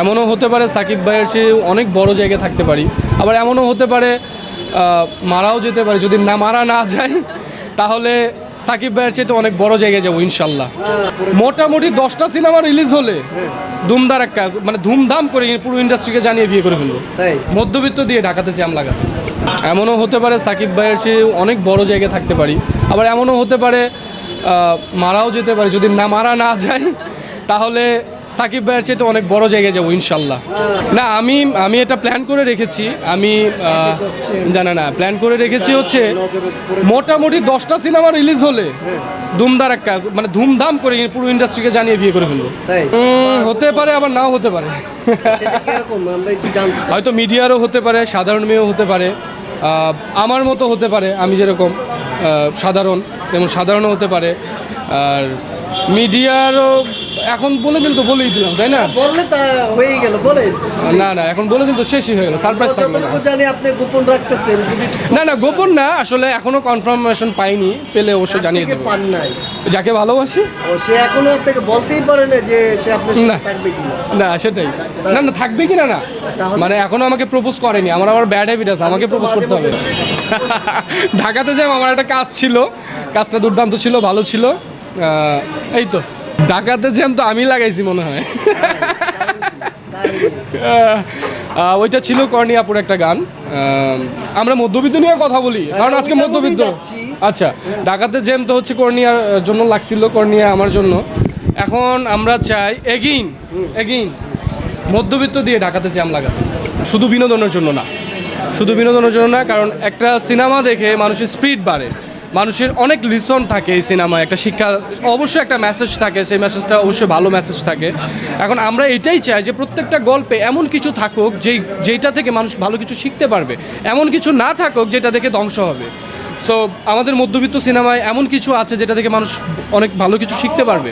এমনও হতে পারে সাকিব ভাইয়ের সে অনেক বড় জায়গায় থাকতে পারি। আবার এমনও হতে পারে মারাও যেতে পারে। যদি না মারা না যায় তাহলে সাকিব ভাইয়ের চেয়ে তো অনেক বড় জায়গায় যাব ইনশাল্লাহ। মোটামুটি দশটা সিনেমা রিলিজ হলে ধুমধার একটা মানে ধুমধাম করে পুরো ইন্ডাস্ট্রিকে জানিয়ে বিয়ে করে ফেলব। মধ্যবিত্ত দিয়ে ঢাকাতে জ্যাম লাগাতে। এমনও হতে পারে সাকিব ভাইয়ের সে অনেক বড় জায়গায় থাকতে পারি। আবার এমনও হতে পারে মারাও যেতে পারে। যদি না মারা না যায় তাহলে সাকিব ভাইয়ের চেয়ে তো অনেক বড় জায়গায় যাব ইনশাল্লাহ। না আমি আমি এটা প্ল্যান করে রেখেছি। আমি আহ, জানা না প্ল্যান করে রেখেছি হচ্ছে মোটামুটি দশটা সিনেমা রিলিজ হলে ধুমধার একটা মানে ধুমধাম করে পুরো ইন্ডাস্ট্রিকে জানিয়ে বিয়ে করে ফেলব। হতে পারে আবার নাও হতে পারে। হয়তো মিডিয়ারও হতে পারে সাধারণ মেয়েও হতে পারে আমার মতো হতে পারে আমি যেরকম সাধারণ তেমন সাধারণও হতে পারে আর মিডিয়ারও এখন বলে দিন তো বলেই দিলাম তাই না? বললে তা হয়েই গেল বলেন না না এখন বলে দিন তো শেষই হয়ে গেল সারপ্রাইজ থাকবে না। জানি আপনি গোপন রাখতেছেন না না গোপন না আসলে এখনও কনফার্মেশন পাইনি পেলে অবশ্যই জানিয়ে দেবো। পান নাই। যাকে ভালোবাসি? ও সে এখনও আপনাকে বলতেই পারে না যে সে আপনার। সাথে থাকবে কিনা। না সেটাই। না না থাকবে কি না? না মানে এখনও আমাকে প্রপোজ করেনি আমার আবার ব্যাড হ্যাবিট আছে আমাকে প্রপোজ করতে হবে। ঢাকাতে যাই আমার একটা কাজ ছিল কাজটা দুর্দান্ত ছিল ভালো ছিল। এই তো ঢাকাতে জ্যাম তো আমি লাগাইছি মনে হয়। ওইটা ছিল কর্নিয়াপুর একটা গান। আমরা মধ্যবিত্ত নিয়ে কথা বলি কারণ আজকে মধ্যবিত্ত। আচ্ছা ঢাকাতে জ্যাম তো হচ্ছে কর্নিয়ার আহ, জন্য লাগছিল কর্নিয়া আমার জন্য। এখন আমরা চাই এগিন এগিন মধ্যবিত্ত দিয়ে ঢাকাতে জ্যাম লাগাতে। শুধু বিনোদনের জন্য না শুধু বিনোদনের জন্য না কারণ একটা সিনেমা দেখে মানুষের স্পিড বাড়ে। মানুষের অনেক লিসন থাকে এই সিনেমায় একটা শিক্ষা, অবশ্যই একটা মেসেজ থাকে, সেই মেসেজটা অবশ্যই ভালো মেসেজ থাকে। এখন আমরা এটাই চাই যে প্রত্যেকটা গল্পে এমন কিছু থাকুক যেই, যেইটা থেকে মানুষ ভালো কিছু শিখতে পারবে। এমন কিছু না থাকুক যেটা দেখে ধ্বংস হবে। সো আমাদের মধ্যবিত্ত সিনেমায় এমন কিছু আছে যেটা থেকে মানুষ অনেক ভালো কিছু শিখতে পারবে।